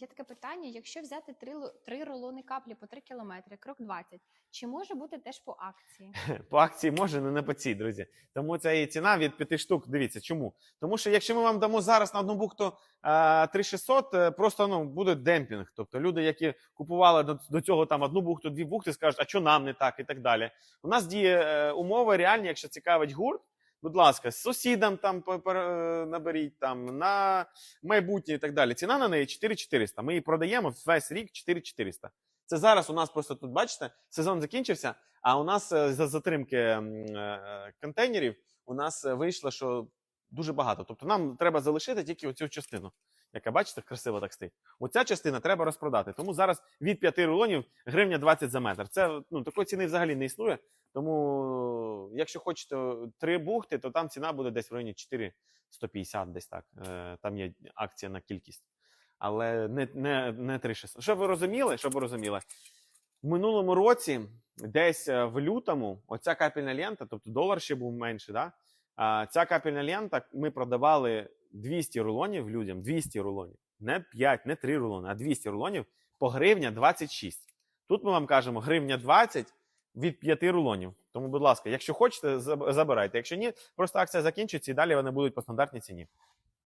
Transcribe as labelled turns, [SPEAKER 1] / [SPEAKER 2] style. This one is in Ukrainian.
[SPEAKER 1] Є таке питання: якщо взяти три, три рулони каплі по 3 кілометри, крок 20, чи може бути теж по акції?
[SPEAKER 2] По акції може, але не по цій, друзі. Тому ця і ціна від 5 штук. Дивіться, чому? Тому що якщо ми вам дамо зараз на одну бухту е, 3600, е, просто ну, буде демпінг. Тобто люди, які купували до, до цього там одну бухту, дві бухти, скажуть, а що нам не так і так далі. У нас діє е, умови реальні, якщо цікавить гурт. Будь ласка, сусідам там е, наберіть там на майбутнє і так далі. Ціна на неї 4400. Ми її продаємо весь рік 4400. Це зараз у нас просто тут, бачите, сезон закінчився, а у нас е, за затримки е, контейнерів у нас вийшло, що дуже багато. Тобто нам треба залишити тільки оцю частину, яка бачите, красиво так стоїть. Оця частина треба розпродати. Тому зараз від 5 рулонів гривня 20 за метр. Це ну такої ціни взагалі не існує. Тому, якщо хочете три бухти, то там ціна буде десь в районі 4,150, десь так. Е, Там є акція на кількість. Але не, не, не 3,600. Щоб ви розуміли, щоб ви розуміли, в минулому році, десь е, в лютому, оця капельна лента, тобто долар ще був менше, да? ця капельна лента ми продавали 200 рулонів людям, 200 рулонів. Не 5, не 3 рулони, а 200 рулонів по гривня 26. Тут ми вам кажемо гривня 20 від 5 рулонів. Тому, будь ласка, якщо хочете, забирайте. Якщо ні, просто акція закінчиться і далі вони будуть по стандартній ціні.